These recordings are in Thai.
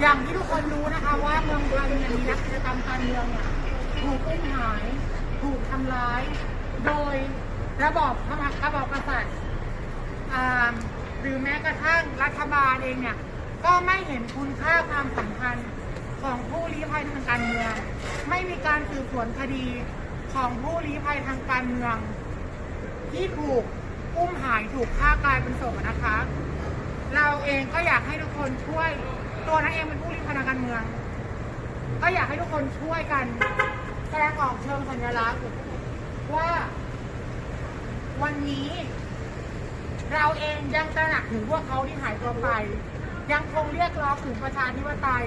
อย่างที่ทุกคนรู้นะคะว่าเมืองไทยเนี่ยมีนักกิจกรรมการเมืองเนี่ยถูกอุ้มหาย ถูกทำร้าย โดยระบอบพระมหากระบอบกษัตริย์หรือแม้กระทั่งรัฐบาลเองเนี่ยก็ไม่เห็นคุณค่าความสำคัญของผู้ลี้ภัยทางการเมือง ไม่มีการสืบสวนคดีของผู้ลี้ภัยทางการเมือง ที่ถูกอุ้มหายถูกฆ่ากลายเป็นศพนะคะ เราเองก็อยากให้ทุกคนช่วย ตัวนั้นเองเป็นผู้ริพนาการเมือง ก็อยากให้ทุกคนช่วยกันแสดงออกเชิงสัญลักษณ์ว่า วันนี้ เราเองยังตระหนักถึงพวกเขาที่หายตัวไป ยังคงเรียกร้องถึงประชาธิปไตย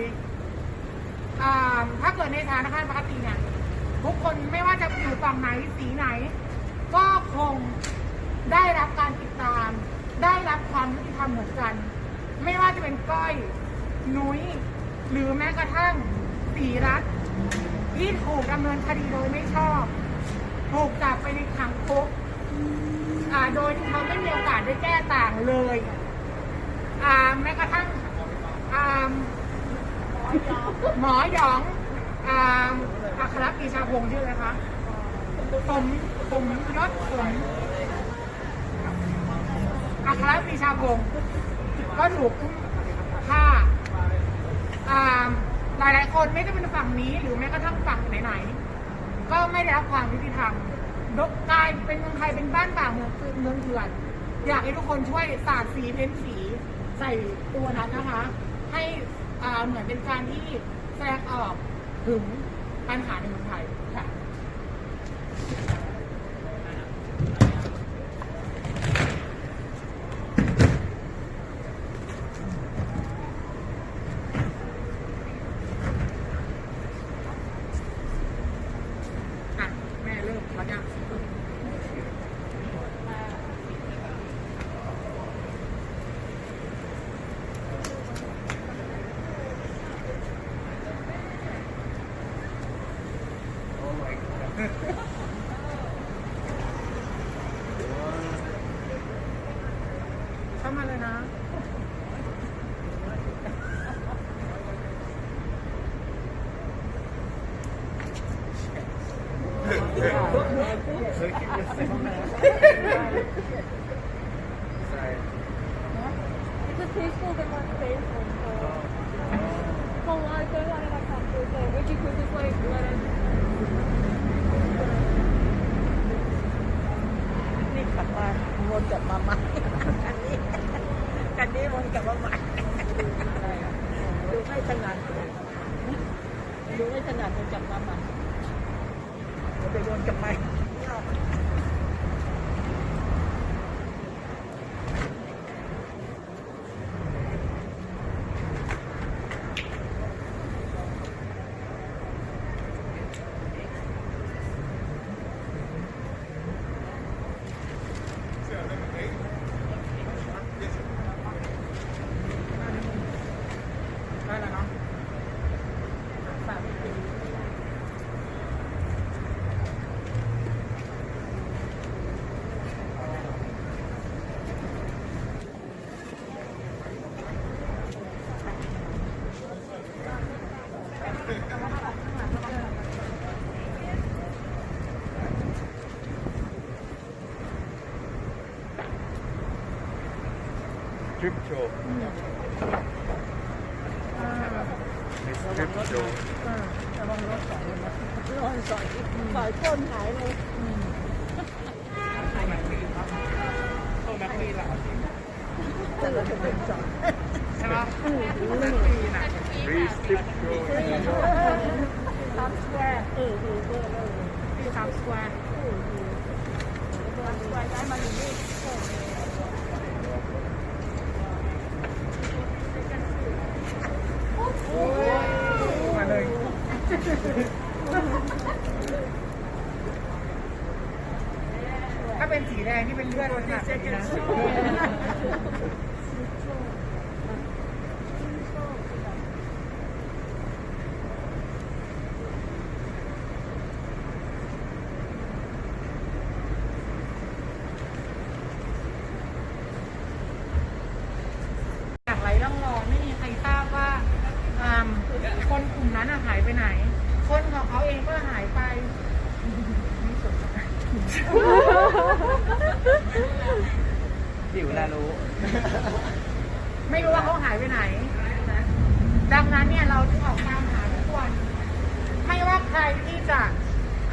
ถ้าเกิดในสถานการณ์ปกติเนี่ยทุกคนไม่ว่าจะอยู่ฝั่งไหนสีไหน ก็คงได้รับการติดตาม ได้รับความยุติธรรมเหมือนกัน ไม่ว่าจะเป็นก้อย นุ้ย หรือแม้กระทั่งสีรัฐที่ถูกดำเนินคดีโดยไม่ชอบ ถูกจับไปในขังคุกโดยที่เขาไม่มีโอกาสได้แก้ต่างเลยแม้กระทั่งหมอหยองอัครปีชาพงศ์ชื่ออะไรคะสมสมยศสมอัครปีชาพงศ์ก็ถูกอุ้มฆ่าอ่าหลายๆ คนไม่ได้เป็นฝั่งนี้ หรือแม้กระทั่งฝั่งไหนๆก็ไม่ได้รับความยุติธรรมดกกลายเป็นเมืองไทยเป็นบ้านป่าเมืองเมืองเถื่อน อยากให้ทุกคนช่วยสาดสีเพ้นสีใส่ตัวนั้นนะคะ ให้เหมือนเป็นการที่แสดงออกถึงปัญหาในเมืองไทยค่ะ แม่เริ่มแล้วยัง เข้า มาเลยนะวนกลับมาใหม่คันนี้คันนี้วนกลับมาใหม่ ขนาดรู้ไม่ขนาดโดนจับมาใหม่จะไปโดนจับใหม่ด้แล้วเนาะสามปี ท ริปโชว์มีทริปโชว์ระวังรถสอยนะรถสอยสอยก้นหายเลยโตแบ็คปีละแต่เราจะเป็นสอยใช่ปะแบ็คปีน่ะรีสทริปโชว์ทำสแควร์เออเออเออเออที่ทำสแควร์ทำสแควยได้มาหนึ่งนี่ มาเลย ถ้า เป็นสีแดงที่เป็นเลือดนขาดเลยนะอย่างไรร่องรอยไม่มีใครทราบว่าอ่าคนกลุ่มนั้นอะหายไปไหน คนของเขาเองก็หายไป ดิวแลรู้ไม่รู้ว่าเขาหายไปไหน ดังนั้นเนี่ยเราถึงออกตามหาทุกวัน ไม่ว่าใครที่จะ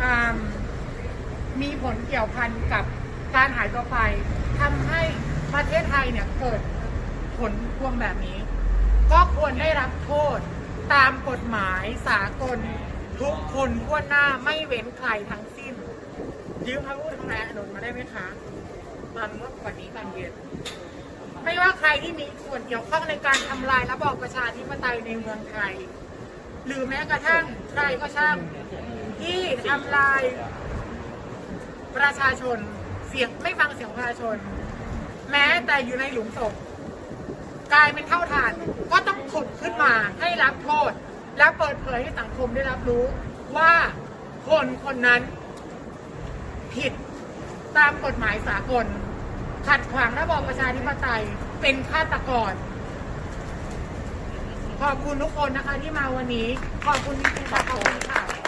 อ่ามีผลเกี่ยวพันกับการหายตัวไปทำให้ประเทศไทยเนี่ยเกิดผลพวงแบบนี้ ก็ควรได้รับโทษตามกฎหมายสากลทุกคนทั่วหน้าไม่เว้นใครทั้ง ยืมคำพูดของนายอนุนมาได้ไหมคะตอนเมื่อวันนี้ตอนเย็นไม่ว่าใครที่มีส่วนเกี่ยวข้องในการทำลายระบอบประชาธิปไตยในเมืองไทย หรือแม้กระทั่งใครก็ช่างที่ทำลายประชาชนเสียงไม่ฟังเสียงประชาชน แม้แต่อยู่ในหลุมศพกลายเป็นเท่าฐานก็ต้องขุดขึ้นมาให้รับโทษ และเปิดเผยให้สังคมได้รับรู้ว่าคนคนนั้น ผิดตามกฎหมายสากล ขัดขวางระบอบประชาธิปไตยเป็นฆาตกร ขอบคุณทุกคนนะคะที่มาวันนี้ ขอบคุณจริงๆค่ะขอบคุณค่ะ